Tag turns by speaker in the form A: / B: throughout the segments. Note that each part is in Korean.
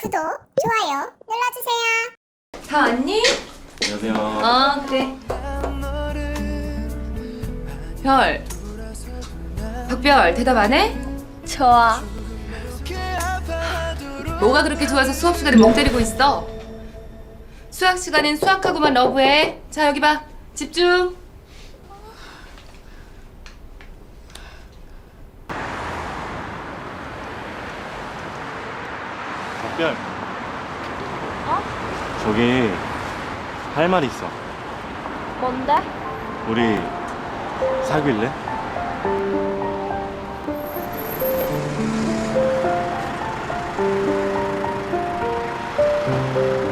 A: 구독, 좋아요 눌러주세요.
B: 다 왔니?
C: 안녕하세요.
B: 어 그래 별 박별 대답 안 해?
D: 좋아.
B: 뭐가 그렇게 좋아서 수업 시간에 멍 때리고 있어? 수학 시간엔 수학하고만 러브해 자 여기 봐 집중
C: 별. 어? 저기 할 말 있어.
D: 뭔데?
C: 우리 사귈래?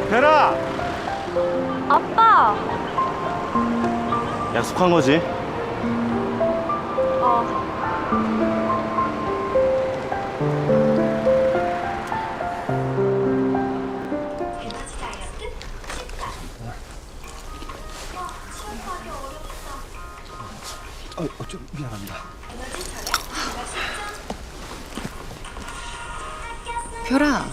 C: 별아!
D: 아빠.
C: 약속한 거지?
E: 좀 미안합니다.
B: 별아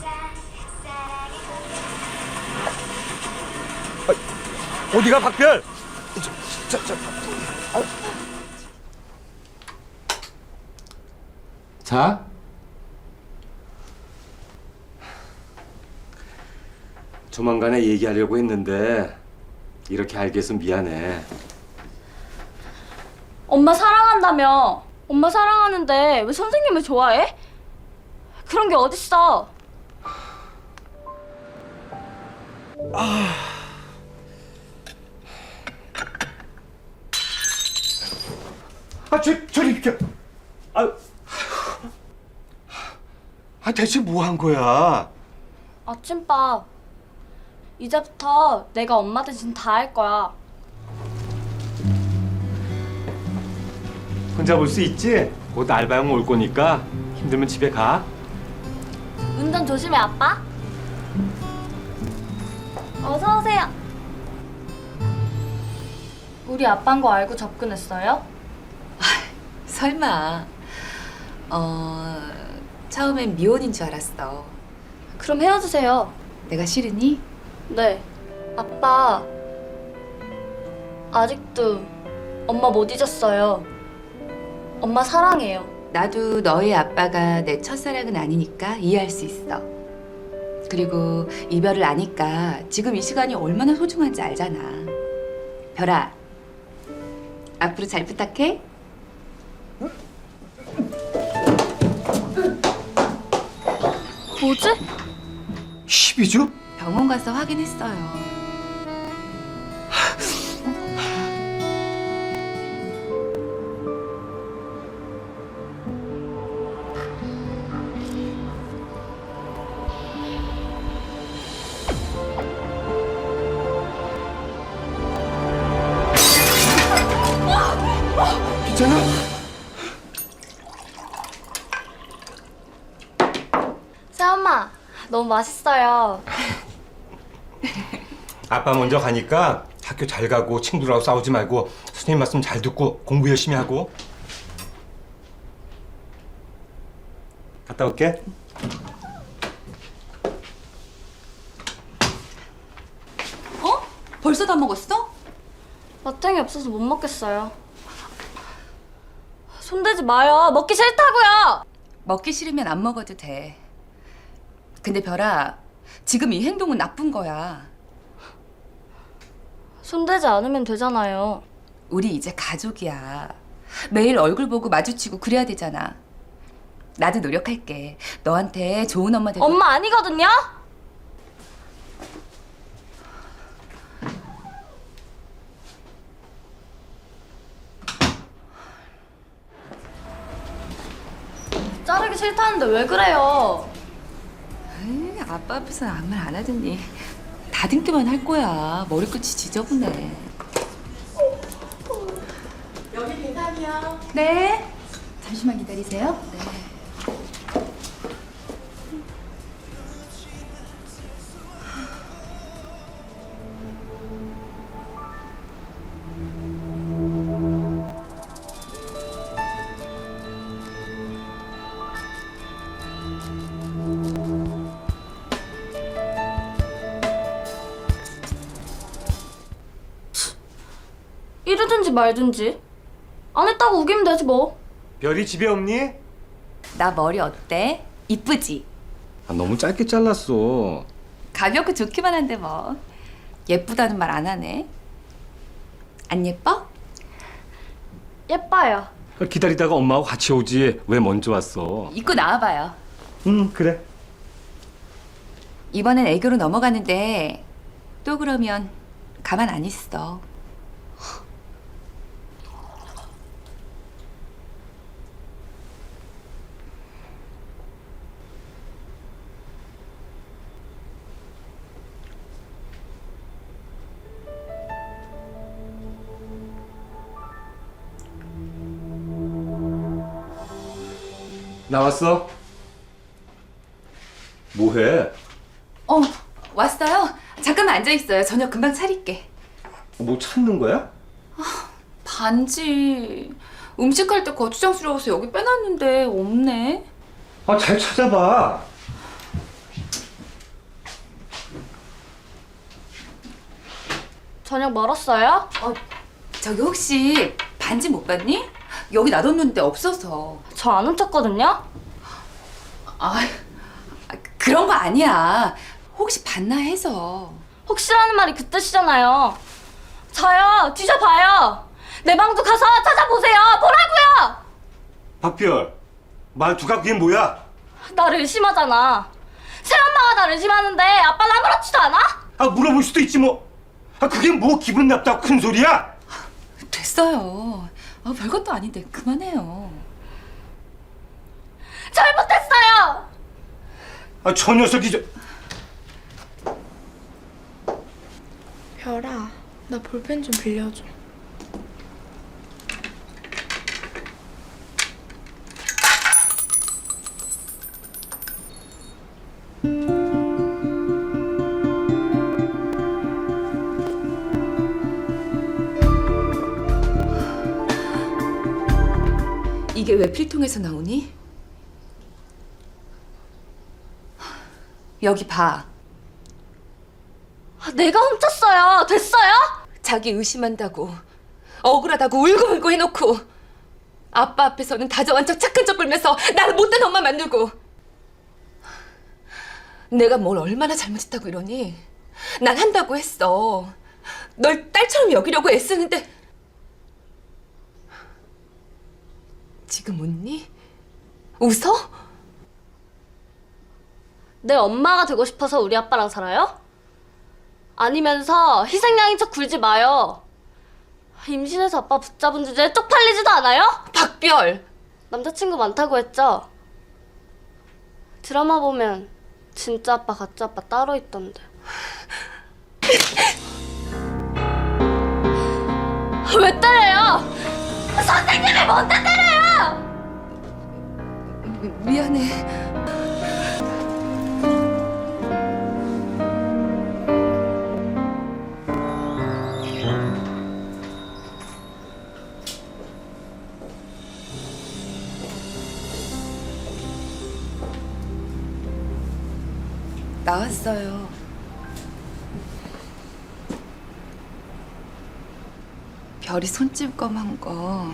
E: 어디가 박별? 저, 저, 저,
F: 자, 조만간에 얘기하려고 했는데 이렇게 알게 해서 미안해.
D: 엄마 사랑한다며. 엄마 사랑하는데 왜 선생님을 좋아해? 그런 게 어딨어?
E: 아, 저, 저리 비켜. 아, 아, 대체 뭐 한 거야?
D: 아침밥. 이제부터 내가 엄마 대신 다 할 거야.
F: 혼자 볼 수 있지? 곧 알바형 올 거니까 힘들면 집에 가.
D: 운전 조심해, 아빠. 어서 오세요. 우리 아빠인 거 알고 접근했어요?
B: 설마 어 처음엔 미혼인 줄 알았어
D: 그럼 헤어지세요.
B: 내가 싫으니?
D: 네. 아빠. 아직도 엄마 못 잊었어요. 엄마 사랑해요.
B: 나도 너의 아빠가 내 첫사랑은 아니니까 이해할 수 있어. 그리고 이별을 아니까 지금 이 시간이 얼마나 소중한지 알잖아. 별아, 앞으로 잘 부탁해.
D: 뭐지?
E: 12주?
B: 병원 가서
D: 확인했어요.
G: 아빠 먼저 가니까 학교 잘 가고 친구들하고 싸우지 말고 선생님 말씀 잘 듣고 공부 열심히 하고 갔다 올게.
B: 어? 벌써 다 먹었어?
D: 마탱이 없어서 못 먹겠어요. 손대지 마요. 먹기 싫다고요.
B: 먹기 싫으면 안 먹어도 돼. 근데 별아, 지금 이 행동은 나쁜 거야.
D: 손대지 않으면 되잖아요.
B: 우리 이제 가족이야. 매일 얼굴 보고 마주치고 그래야 되잖아. 나도 노력할게. 너한테 좋은 엄마 되고.
D: 엄마 아니거든요. 자르기 싫다는데 왜 그래요?
B: 에이, 아빠 앞에서 아무 말 안 하더니 다듬기만 할 거야. 머리끝이 지저분해. 여기 계산이요. 네. 잠시만 기다리세요. 네.
D: 해주든지 말든지. 안 했다고 우기면 되지 뭐.
G: 별이 집에 없니?
B: 나 머리 어때? 이쁘지?
G: 아, 너무 짧게 잘랐어.
B: 가볍고 좋기만 한데 뭐. 예쁘다는 말 안 하네. 안 예뻐?
D: 예뻐요.
G: 기다리다가 엄마하고 같이 오지 왜 먼저 왔어?
B: 입고 나와봐요.
G: 응 그래.
B: 이번엔 애교로 넘어가는데 또 그러면 가만 안 있어.
G: 나왔어? 뭐해?
B: 어, 왔어요? 잠깐만 앉아 있어요. 저녁 금방 차릴게.
G: 뭐 찾는 거야?
B: 반지. 음식할 때 거추장스러워서 여기 빼놨는데 없네.
G: 아 잘 찾아봐.
D: 저녁 멀었어요?
B: 어, 저기 혹시 반지 못 봤니? 여기 놔뒀는데 없어서.
D: 저 안 훔쳤거든요?
B: 아, 그런 거 아니야. 혹시 봤나 해서.
D: 혹시라는 말이 그 뜻이잖아요. 저요, 뒤져봐요. 내 방도 가서 찾아보세요. 뭐라고요?
G: 박별 말투가 그게 뭐야?
D: 나를 의심하잖아. 새엄마가 나를 의심하는데 아빠는 아무렇지도 않아?
G: 아 물어볼 수도 있지 뭐. 아 그게 뭐 기분 나쁘다고 큰 소리야?
B: 됐어요. 아, 별것도 아닌데 그만해요.
D: 잘못했어요.
G: 아 저 녀석이 저.
H: 별아, 나 볼펜 좀 빌려줘.
B: 이게 왜 필통에서 나오니? 여기 봐.
D: 아, 내가 훔쳤어요. 됐어요?
B: 자기 의심한다고 억울하다고 울고 울고 해놓고 아빠 앞에서는 다정한 척 착한 척 굴면서 나를 못된 엄마 만들고 내가 뭘 얼마나 잘못했다고 이러니 난 한다고 했어 널 딸처럼 여기려고 애쓰는데 지금 웃니? 웃어?
D: 내 엄마가 되고 싶어서 우리 아빠랑 살아요? 아니면서 희생양인 척 굴지 마요. 임신해서 아빠 붙잡은 주제에 쪽팔리지도 않아요?
B: 박별
D: 남자친구 많다고 했죠? 드라마 보면 진짜 아빠 가짜 아빠 따로 있던데. 왜 때려요? 선생님이 뭔데 때려요?
B: 미, 미안해 나왔어요. 별이 손찌검한 거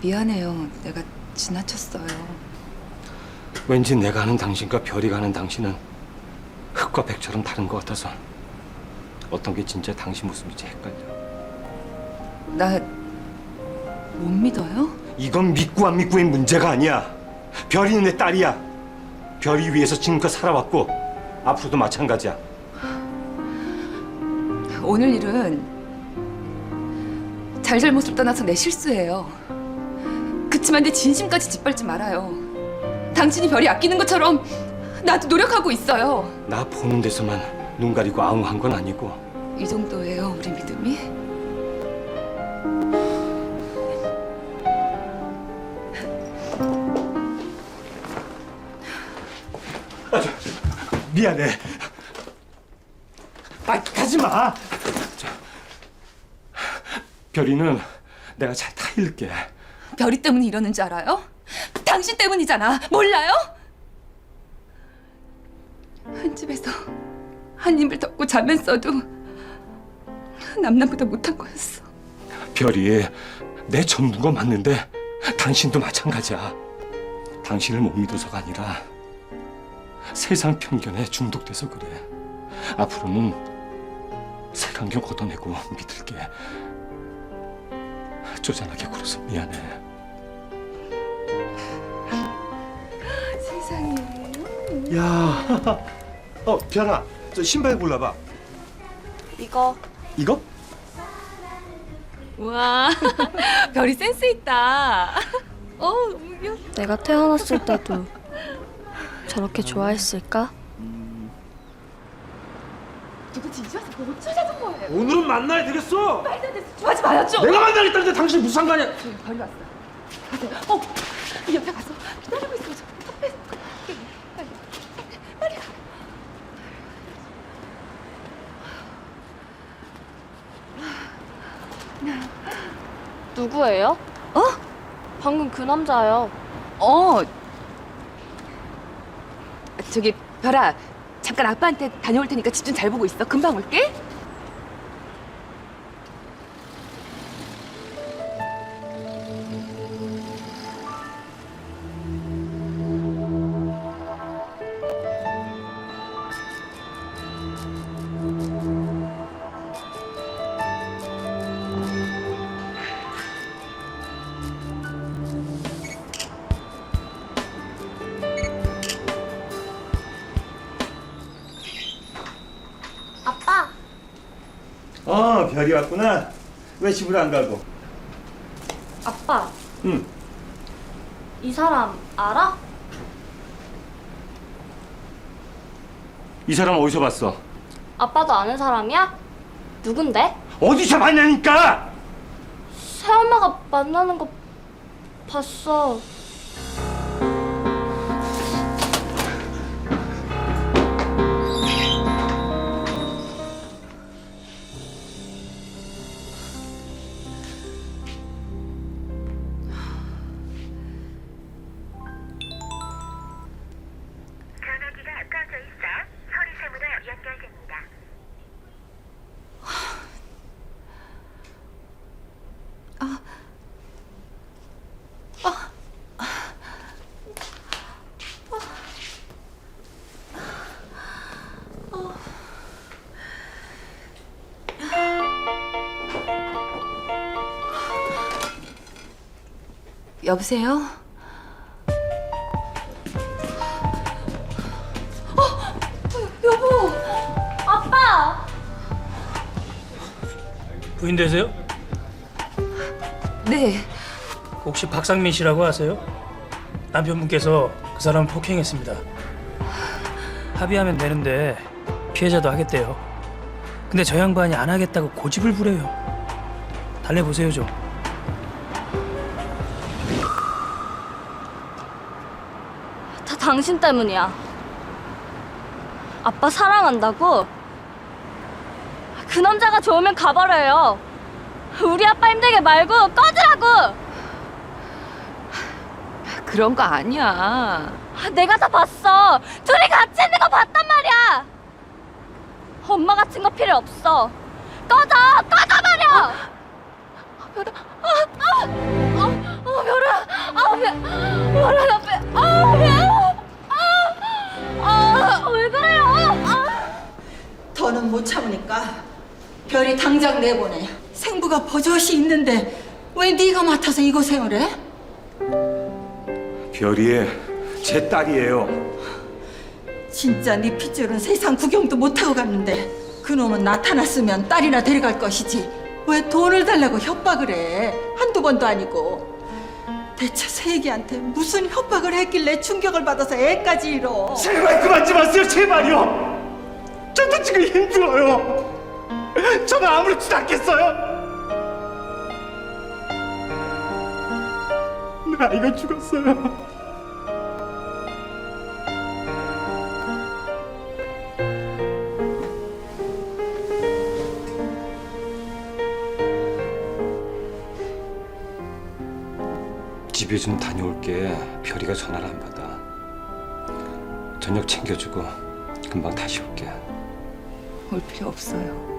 B: 미안해요. 내가 지나쳤어요.
G: 왠지 내가 아는 당신과 별이 가는 당신은 흙과 백처럼 다른 것 같아서 어떤 게 진짜 당신 모습인지 헷갈려.
B: 나 못 믿어요?
G: 이건 믿고 안 믿고의 문제가 아니야. 별이 내 딸이야. 별이 위해서 지금껏 살아왔고 앞으로도 마찬가지야.
B: 오늘 일은 잘잘못을 떠나서 내 실수예요. 그치만 내 진심까지 짓밟지 말아요. 당신이 별이 아끼는 것처럼 나도 노력하고 있어요.
G: 나 보는 데서만 눈 가리고 아웅한 건 아니고
B: 이 정도예요, 우리 믿음이?
G: 미안해. 아, 가지 마. 자, 별이는 내가 잘 타일게.
B: 별이 때문에 이러는 줄 알아요? 당신 때문이잖아. 몰라요? 한 집에서 한 입을 덮고 자면서도 남남보다 못한 거였어.
G: 별이 내 전부가 맞는데 당신도 마찬가지야. 당신을 못 믿어서가 아니라 세상 편견에 중독돼서 그래. 앞으로는 색안경 걷어내고 믿을게. 쪼잔하게 굴어서 미안해.
E: 야, 어 별아, 저 신발 골라 봐.
D: 이거
E: 이거?
B: 와, 별이 센스 있다. 어, 너무 귀여워.
D: 내가 태어났을 때도 저렇게 좋아했을까?
B: 와서 보고 찾아준 거예요.
E: 오늘은 만나야 되겠어.
B: 좋아하지 마요, 좀.
E: 내가 만나겠다는데 당신이 무슨 상관이야?
B: 별이 왔어. 가세요. 어, 이 옆에 기다리고 있어. 저 앞에. 빨리, 빨리 가.
D: 누구예요?
B: 어?
D: 방금 그 남자요.
B: 어. 저기 별아, 잠깐 아빠한테 다녀올 테니까 집 좀 잘 보고 있어. 금방 올게.
E: 별이 왔구나. 왜 집을 안 가고?
D: 아빠,
E: 응.
D: 이 사람 알아?
G: 이 사람 어디서 봤어?
D: 아빠도 아는 사람이야? 누군데?
G: 어디서 봤냐니까!
D: 새엄마가 만나는 거 봤어.
B: 여보세요?
D: 아빠!
I: 부인 되세요?
B: 네.
I: 혹시 박상민 씨라고 아세요? 남편분께서 그 사람 폭행했습니다. 합의하면 되는데 피해자도 하겠대요. 근데 저 양반이 안 하겠다고 고집을 부려요. 달래보세요 좀.
D: 당신 때문이야. 아빠 사랑한다고? 그 남자가 좋으면 가버려요. 우리 아빠 힘들게 말고 꺼지라고!
B: 그런 거 아니야.
D: 아, 내가 다 봤어. 둘이 같이 있는 거 봤단 말이야. 엄마 같은 거 필요 없어. 꺼져, 꺼져버려. 별아, 아, 아, 아, 아, 별아, 아, 별, 별아, 나 배, 아, 배,
J: 더는 못 참으니까 별이 당장 내보내. 생부가 버젓이 있는데 왜 네가 맡아서 이거 생활해?
G: 별이 제 딸이에요.
J: 진짜 네 핏줄은 세상 구경도 못하고 갔는데 그놈은 나타났으면 딸이나 데려갈 것이지 왜 돈을 달라고 협박을 해 한두 번도 아니고 대체 세기한테 무슨 협박을 했길래 충격을 받아서 애까지 잃어
E: 제발 그만 좀 하세요, 제발요. 저도 지금 힘들어요. 저는 아무렇지도 않겠어요. 내 아이가 죽었어요.
G: 집에 좀 다녀올게. 별이가 전화를 안 받아. 저녁 챙겨주고 금방 다시 올게.
B: 올 필요 없어요.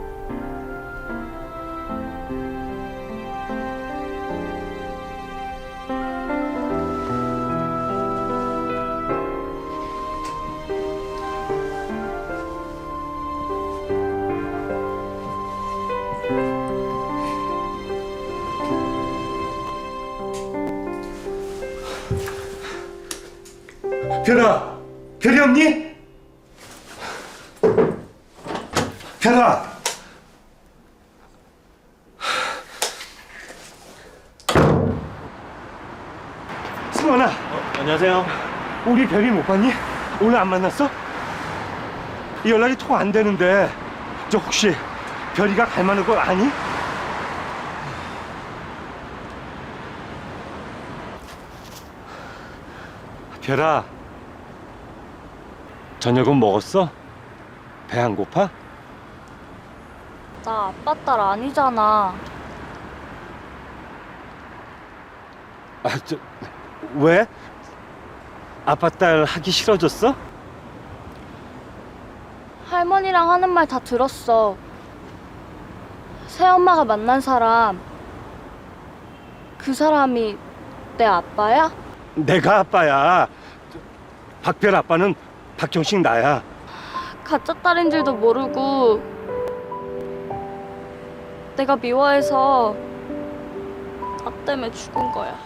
G: 별아, 별이 없니? 별아. 승원아,
C: 안녕하세요.
G: 우리 별이 못 봤니? 오늘 안 만났어? 연락이 통안 되는데 저 혹시 별이가 갈 만한 거 아니? 별아, 저녁은 먹었어? 배 안 고파?
D: 나 아빠 딸 아니잖아.
G: 아, 저, 왜? 아빠 딸 하기 싫어졌어?
D: 할머니랑 하는 말 다 들었어. 새엄마가 만난 사람, 그 사람이 내 아빠야?
G: 내가 아빠야. 박별 아빠는 박형식 나야.
D: 가짜 딸인 줄도 모르고 내가 미워해서 나 때문에 죽은 거야.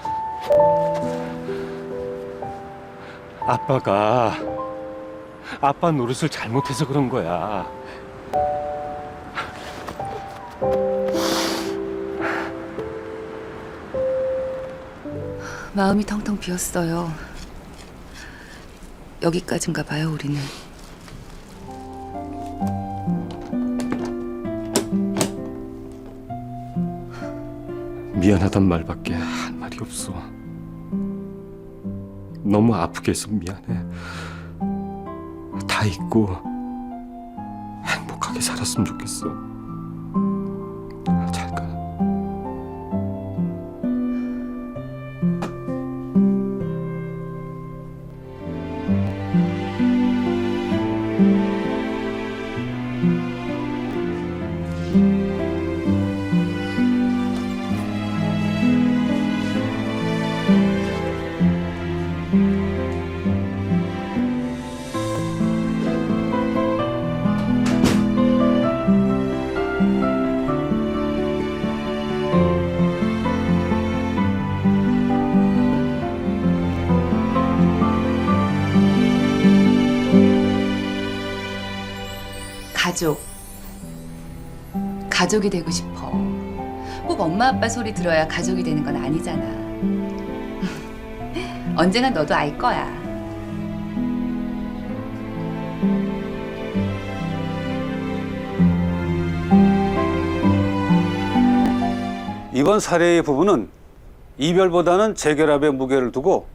G: 아빠가 아빠 노릇을 잘못해서 그런 거야.
B: 마음이 텅텅 비었어요. 여기까지인가 봐요, 우리는.
K: 미안하단 말밖에 한 말이 없어. 너무 아프게 해서 미안해. 다 잊고 행복하게 살았으면 좋겠어.
B: 가족. 가족이 되고 싶어. 꼭 엄마 아빠 소리 들어야 가족이 되는 건 아니잖아. 언젠가 너도 알 거야.
L: 이번 사례의 부부는 이별보다는 재결합에 무게를 두고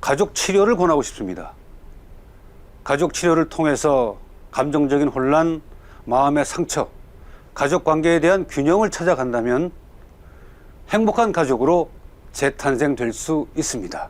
L: 가족 치료를 권하고 싶습니다. 가족 치료를 통해서 감정적인 혼란, 마음의 상처, 가족 관계에 대한 균형을 찾아간다면 행복한 가족으로 재탄생될 수 있습니다.